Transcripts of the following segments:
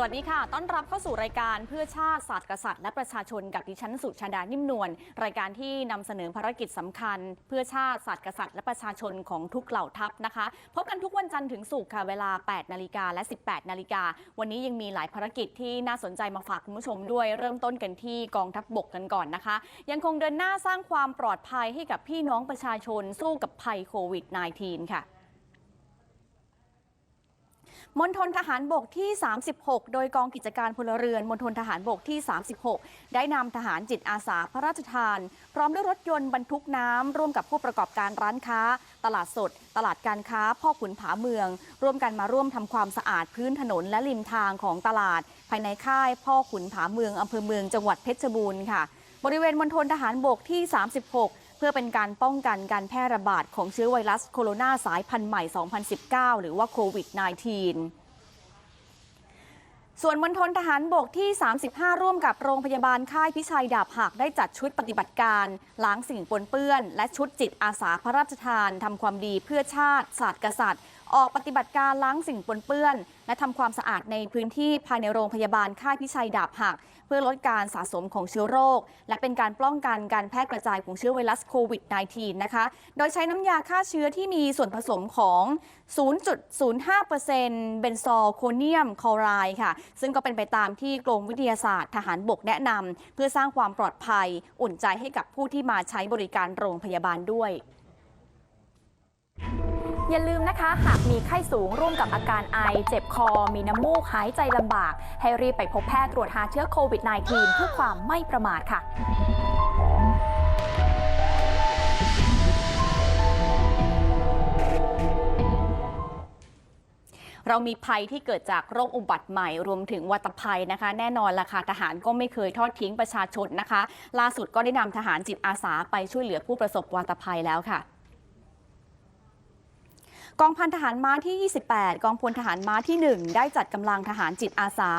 สวัสดีค่ะ ต้อนรับเข้าสู่รายการเพื่อชาติศาสตร์กษัตริย์และประชาชนกับดิฉันสุชาดานิ่มนวล รายการที่นำเสนอภารกิจสำคัญ เพื่อชาติศาสตร์กษัตริย์และประชาชนของทุกเหล่าทัพนะคะ พบกันทุกวันจันทร์ถึงศุกร์ค่ะ เวลา 8 นาฬิกาและ 18 นาฬิกา วันนี้ยังมีหลายภารกิจที่น่าสนใจมาฝากคุณผู้ชมด้วย เริ่มต้นกันที่กองทัพบบกกันก่อนนะคะ ยังคงเดินหน้าสร้างความปลอดภัยให้กับพี่น้องประชาชนสู้กับภัยโควิด -19 ค่ะ มณฑลทหารบกที่ 36 โดยกองกิจการพลเรือนมณฑลทหารบกที่ 36 ได้นำทหารจิตอาสาพระราชทาน พร้อมด้วยรถยนต์บรรทุกน้ำร่วมกับผู้ประกอบการร้านค้า ตลาดสด ตลาดการค้า พ่อขุนผาเมือง ร่วมกันมาร่วมทำความสะอาดพื้นถนนและริมทางของตลาด ภายในค่ายพ่อขุนผาเมืองอำเภอเมืองจังหวัดเพชรบูรณ์ค่ะ บริเวณมณฑลทหารบกที่ 36 เพื่อเป็นการป้องกันการแพร่ระบาดของเชื้อไวรัสโคโรนาสายพันธุ์ใหม่ 2019 หรือว่าโควิด -19 ส่วนมณฑลทหารบกที่ 35 ร่วมกับโรงพยาบาลค่ายพิชัยดาบหักได้จัดชุดปฏิบัติการ ล้างสิ่งปนเปื้อน และชุดจิตอาสาพระราชทานทำความดีเพื่อชาติศาสตร์กษัตริย์ ออกปฏิบัติการล้างสิ่งปนเปื้อน และทำความสะอาดในพื้นที่ภายในโรงพยาบาลค่ายพิชัยดาบหัก เพื่อลดการสะสมของเชื้อโรค และเป็นการป้องกันการแพร่กระจายของเชื้อไวรัสโควิด -19 นะคะ โดยใช้น้ำยาฆ่าเชื้อที่มีส่วนผสมของ 0.05%เบนซอลโคเนียมคลอไรด์ค่ะ ซึ่งก็เป็นไปตามที่กรมวิทยาศาสตร์ทหารบกแนะนำเพื่อสร้างความปลอดภัย อุ่นใจให้กับผู้ที่มาใช้บริการโรงพยาบาลด้วย อย่าลืมนะคะ หากมีไข้สูงร่วมกับอาการไอ เจ็บคอ มีน้ำมูกหายใจลำบาก ให้รีบไปพบแพทย์ตรวจหาเชื้อโควิด -19 เพื่อความไม่ประมาทค่ะเรามีภัยที่เกิดจากโรคอุบัติใหม่ รวมถึงวัตภัยนะคะ แน่นอนล่ะค่ะทหารก็ไม่เคยทอดทิ้งประชาชนนะคะ ล่าสุดก็ได้นำทหารจิตอาสาไปช่วยเหลือผู้ประสบวัตภัยแล้วค่ะ กองพันทหารม้าที่ 28 กองพลทหารม้าที่ 1 ได้จัดกำลังทหารจิตอาสา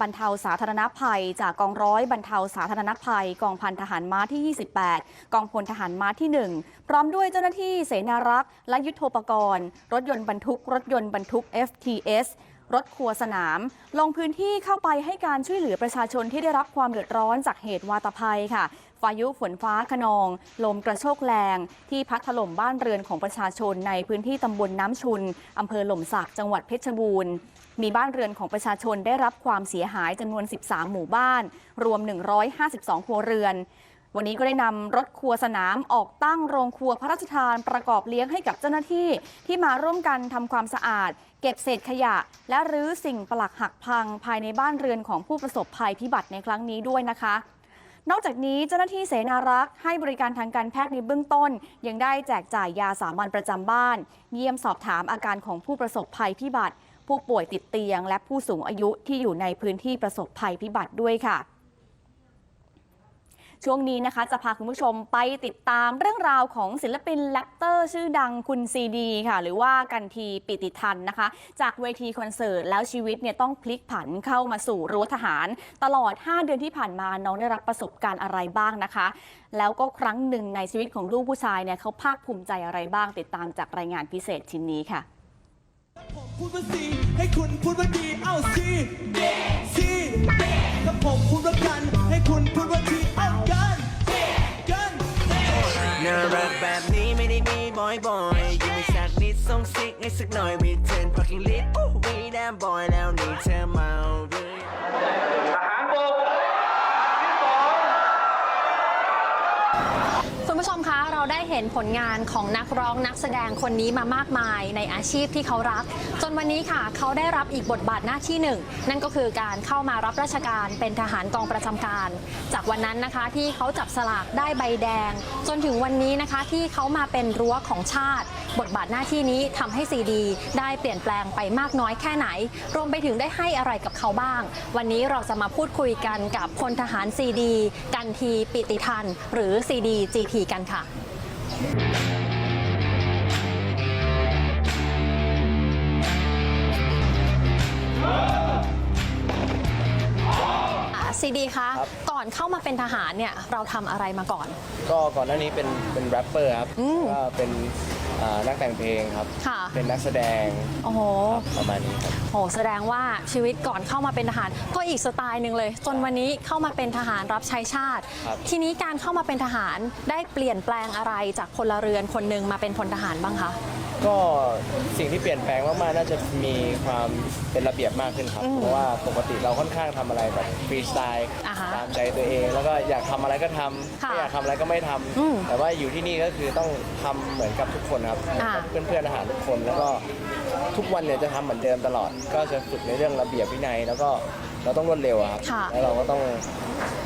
บรรเทาสาธารณภัย จากกองร้อยบรรเทาสาธารณภัย กองพันทหารม้าที่ 28 กองพลทหารม้าที่ 1 พร้อมด้วยเจ้าหน้าที่เสนารักษ์ และยุทโธปกรณ์ รถยนต์บรรทุก รถยนต์บรรทุก FTS รถครัวสนาม ลงพื้นที่เข้าไปให้การช่วยเหลือประชาชนที่ได้รับความเดือดร้อนจากเหตุวาตภัยค่ะายุฝนฟ้าขนอง ลมกระโชกแรง ที่พัดถล่มบ้านเรือนของประชาชนในพื้นที่ตำบลน้ำชุนอำเภอหล่มสักจังหวัดเพชรบูรณ์มีบ้านเรือนของประชาชนได้รับความเสียหายจำนวน 13 หมู่บ้าน รวม 152 ครัวเรือน วันนี้ก็ได้นำรถครัวสนามออกตั้งโรงครัวพระราชทานประกอบเลี้ยงให้กับเจ้าหน้าที่ ที่มาร่วมกันทำความสะอาด เก็บเศษขยะ และรื้อสิ่งปลักหักพังภายในบ้านเรือนของผู้ประสบภัยพิบัติในครั้งนี้ด้วยนะคะ นอกจากนี้เจ้าหน้าที่เสนารักษ์ให้บริการทางการแพทย์ในเบื้องต้น ยังได้แจกจ่ายยาสามัญประจำบ้าน เยี่ยมสอบถามอาการของผู้ประสบภัยพิบัติ ผู้ป่วยติดเตียง และผู้สูงอายุที่อยู่ในพื้นที่ประสบภัยพิบัติด้วยค่ะ ช่วงนี้นะคะจะพาคุณผู้ชมไปติดตามเรื่องราวของศิลปินแรปเตอร์ ชื่อดังคุณซีดีค่ะ หรือว่ากันทีปิติทันนะคะ จากเวทีคอนเสิร์ตแล้วชีวิตเนี่ยต้องพลิกผันเข้ามาสู่รั้วทหาร ตลอด 5 เดือนที่ผ่านมาน้องได้รับประสบการณ์อะไรบ้างนะคะ แล้วก็ครั้งหนึ่งในชีวิตของลูกผู้ชายเนี่ยเขาภาคภูมิใจอะไรบ้าง ติดตามจากรายงานพิเศษชิ้นนี้ค่ะผมพูดว่าซีให้คุณพูดว่าดีเอ้าซีซีถ้าผมพูดว่ากัน ให้คุณพูดว่าทีเอากันกันน่ารักแบบนี้ไม่ได้มีบ่อยบ่อยๆยิ้มให้สักนิดส่งซิกให้สักหน่อย return fucking lit We damn boy แล้วนี่เธอเมาหรือ ทหารบกที่สอง คุณผู้ชมคะ เราได้เห็นผ ลงานของนักร้องนักแสดงคนนี้มามากมายในอาชีพที่เขารัก จนวันนี้ค่ะ เขาได้รับอีกบทบาทหน้าที่หนึ่ง นั่นก็คือการเข้ามารับราชการเป็นทหารกองประจำการ จากวันนั้นนะคะที่เขาจับสลากได้ใบแดง จนถึงวันนี้นะคะที่เขามาเป็นรั้วของชาติ บทบาทหน้าที่นี้ทำให้ซีดี ได้เปลี่ยนแปลงไปมากน้อยแค่ไหน รวมไปถึงได้ให้อะไรกับเขาบ้าง วันนี้เราจะมาพูดคุยกันกับพลทหารซีดี กันทีปิติทัน หรือซีดีจีทีกันค่ะ ซีดีคะครับ ก่อนเข้ามาเป็นทหารเนี่ยเราทำอะไรมาก่อน ก็ก่อนหน้านี้เป็นเป็นแรปเปอร์ครับอืม ก็เป็น อ่านักแต่งเพลงครับ ค่ะ เป็นนักแสดงโอ้โห ครับประมาณนี้ครับ โหแสดงว่าชีวิตก่อนเข้ามาเป็นทหาร ก็อีกสไตล์หนึ่งเลย จนวันนี้เข้ามาเป็นทหารรับใช้ชาติ ครับ ทีนี้การเข้ามาเป็นทหารได้เปลี่ยนแปลงอะไรจากพลเรือนคนหนึ่งมาเป็นพลทหารบ้างคะ ก็สิ่งที่เปลี่ยนแปลงมากๆน่าจะมีความเป็นระเบียบมากขึ้นครับ อืมเพราะว่าปกติเราค่อนข้างทำอะไรแบบฟรีสไตล์อ่าฮะตามใจตัวเอง แล้วก็อยากทำอะไรก็ทำค่ะไม่อยากทำอะไรก็ไม่ทำอืม แต่ว่าอยู่ที่นี่ก็คือต้องทำเหมือนกับทุกคนครับอ่า เพื่อนเพื่อนๆอาหารทุกคนแล้วก็ทุกวันเนี่ยจะทำเหมือนเดิมตลอด ก็จะฝึกในเรื่องระเบียบวินัย แล้วก็ เราต้องรวดเร็วอะครับค่ะ แล้วเราก็ต้อง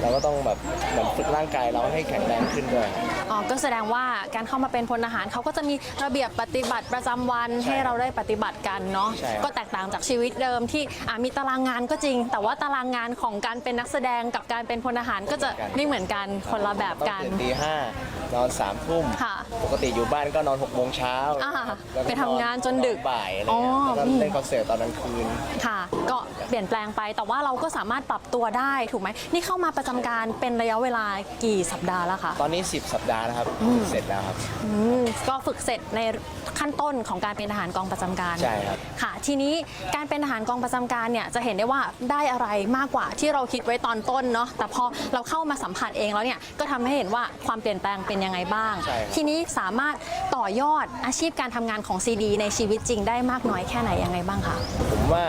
เราก็ต้องแบบเหมือนฝึกร่างกายเราให้แข็งแรงขึ้นด้วยครับอ๋อก็แสดงว่าการเข้ามาเป็นพลทหารเขาก็จะมีระเบียบปฏิบัติประจำวันใช่ให้เราได้ปฏิบัติกันเนาะใช่ครับก็แตกต่างจากชีวิตเดิมที่อะมีตารางงานก็จริง แต่ว่าตารางงานของการเป็นนักแสดงกับการเป็นพลทหารก็จะไม่เหมือนกันคนละแบบต้องกันตื่นตีห้านอนสามทุ่มค่ะปกติอยู่บ้านก็นอนหกโมงเช้าอ่าแล้วก็ไปทำงานจนดึกบ่ายอะไรอ๋อเงี้ยแล้วก็อืมเล่นคอนเสิร์ตตอนกลางคืน ค่ะ ก็เปลี่ยนแปลงไปแต่ว่าเราก็สามารถปรับตัวได้ถูกไหมนี่เข้ามาประจำการเป็นระยะเวลากี่สัปดาห์แล้วคะตอนนี้ 10 สัปดาห์นะครับเสร็จแล้วครับ อืมก็ฝึกเสร็จในขั้นต้นของการเป็นทหารกองประจำการ ใช่ครับ ค่ะ ทีนี้การเป็นทหารกองประจำการเนี่ยจะเห็นได้ว่าได้อะไรมากกว่าที่เราคิดไว้ตอนต้นเนาะแต่พอเราเข้ามาสัมผัสเองแล้วเนี่ยก็ทำให้เห็นว่าความเปลี่ยนแปลงเป็นยังไงบ้าง ใช่ครับ ทีนี้สามารถต่อยอดอาชีพการทำงานของซีดีในชีวิตจริงได้มากน้อยแค่ไหนยังไงบ้างคะ ผมว่า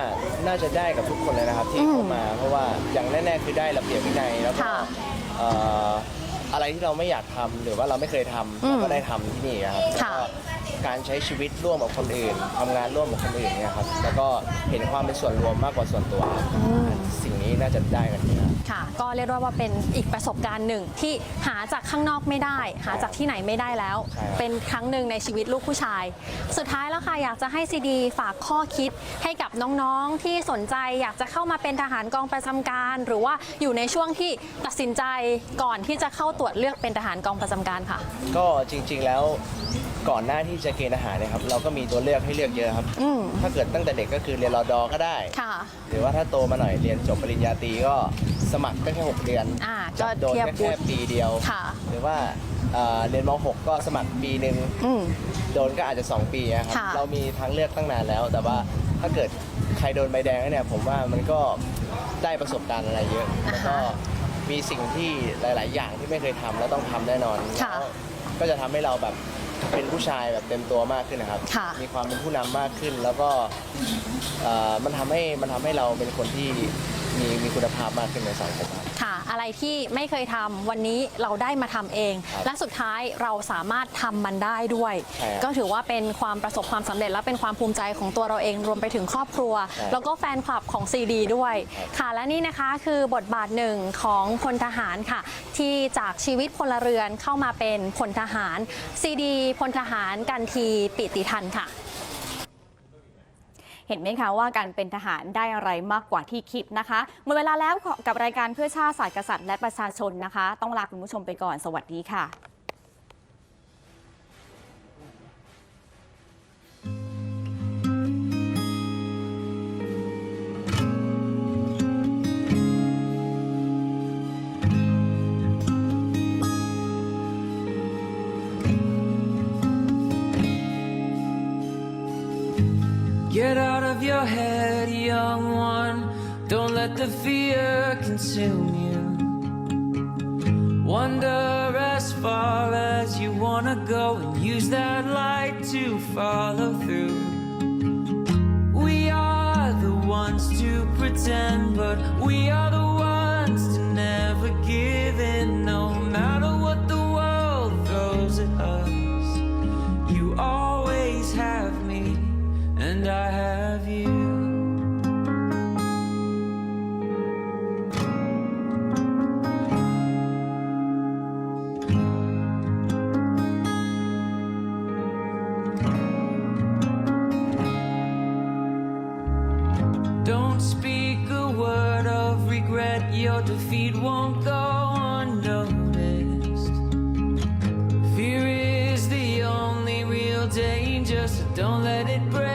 น่าจะได้กับทุกคนเลยนะครับ ที่อืม เข้ามา เพราะว่าอย่างแน่ๆคือได้ระเบียบวินัยแล้วก็ค่ะเอ่ออะไรที่เราไม่อยากทำหรือว่าเราไม่เคยทำอืมเราก็ได้ทำที่นี่ครับแล้วค่ะก็การใช้ชีวิตร่วมกับคนอื่นทำงานร่วมกับคนอื่นเนี่ยครับแล้วก็เห็นความเป็นส่วนรวมมากกว่าส่วนตัว สิ่งนี้น่าจะได้กันเยอะ ค่ะ ก็เรียกได้ว่าเป็นอีกประสบการณ์หนึ่งที่หาจากข้างนอกไม่ได้ หาจากที่ไหนไม่ได้แล้ว ใช่ครับ เป็นครั้งหนึ่งในชีวิตลูกผู้ชาย สุดท้ายแล้วค่ะอยากจะให้ซีดีฝากข้อคิดให้กับน้องๆที่สนใจอยากจะเข้ามาเป็นทหารกองประจำการ หรือว่าอยู่ในช่วงที่ตัดสินใจก่อนที่จะเข้าตรวจเลือกเป็นทหารกองประจำการค่ะ ก็จริง ๆ แล้วก่อนหน้าที่จะเกณฑ์อาหารเนยครับเราก็มีตัวเลือกให้เลือกเยอะครับ อืมถ้าเกิดตั้งแต่เด็กก็คือเรียนรอดอก็ได้ ค่ะ หรือว่าถ้าโตมาหน่อยเรียนจบปริญญาตรีก็ สมัครก็แค่ 6 เดือนอ่าก็โดนเทียบแค่แค่ปีเดียว ค่ะ หรือว่าเอ่อเรียนม .6 ก็สมัครปีหนึ่งอืม โดนก็อาจจะ 2 ปีอะครับค่ะ เรามีทางเลือกตั้งนานแล้ว แต่ว่าถ้าเกิดใครโดนใบแดงแล้วเนี่ยผมว่ามันก็ได้ประสบการณ์อะไรเยอะแล้วก็มีสิ่งที่หลาย ๆ อย่างที่ไม่เคยทำแล้วต้องทำแน่นอนค่ะแล้วก็จะทำให้เราแบบเป็นผู้ชายแบบเต็มตัวมากขึ้นนะครับ ค่ะ มีความเป็นผู้นำมากขึ้นแล้วก็ เอ่อมันทำให้มันทำให้เราเป็นคนที่ มีมีคุณภาพมากขึ้นในสังคมครับ ค่ะ อะไรที่ไม่เคยทำวันนี้เราได้มาทำเอง ครับและสุดท้ายเราสามารถทำมันได้ด้วย ใช่ครับก็ถือว่าเป็นความประสบความสำเร็จ และเป็นความภูมิใจของตัวเราเองรวมไปถึงครอบครัว ใช่ แล้วก็แฟนคลับของซีดีด้วยครับค่ะและนี่นะคะคือบทบาทหนึ่งของพลทหารค่ะ ที่จากชีวิตพลเรือนเข้ามาเป็นพลทหารซีดีพลทหารกันทีปิติทันค่ะ เห็นไหมคะว่าการเป็นทหารได้อะไรมากกว่าที่คิดนะคะหมดเวลาแล้วกับรายการเพื่อชาติศาสตร์กษัตริย์และประชาชนนะคะ ต้องลาคุณผู้ชมไปก่อนสวัสดีค่ะ Get out of your head, young one. Don't let the fear consume you. Wander as far as you wanna go and use that light to follow through. So don't let it break.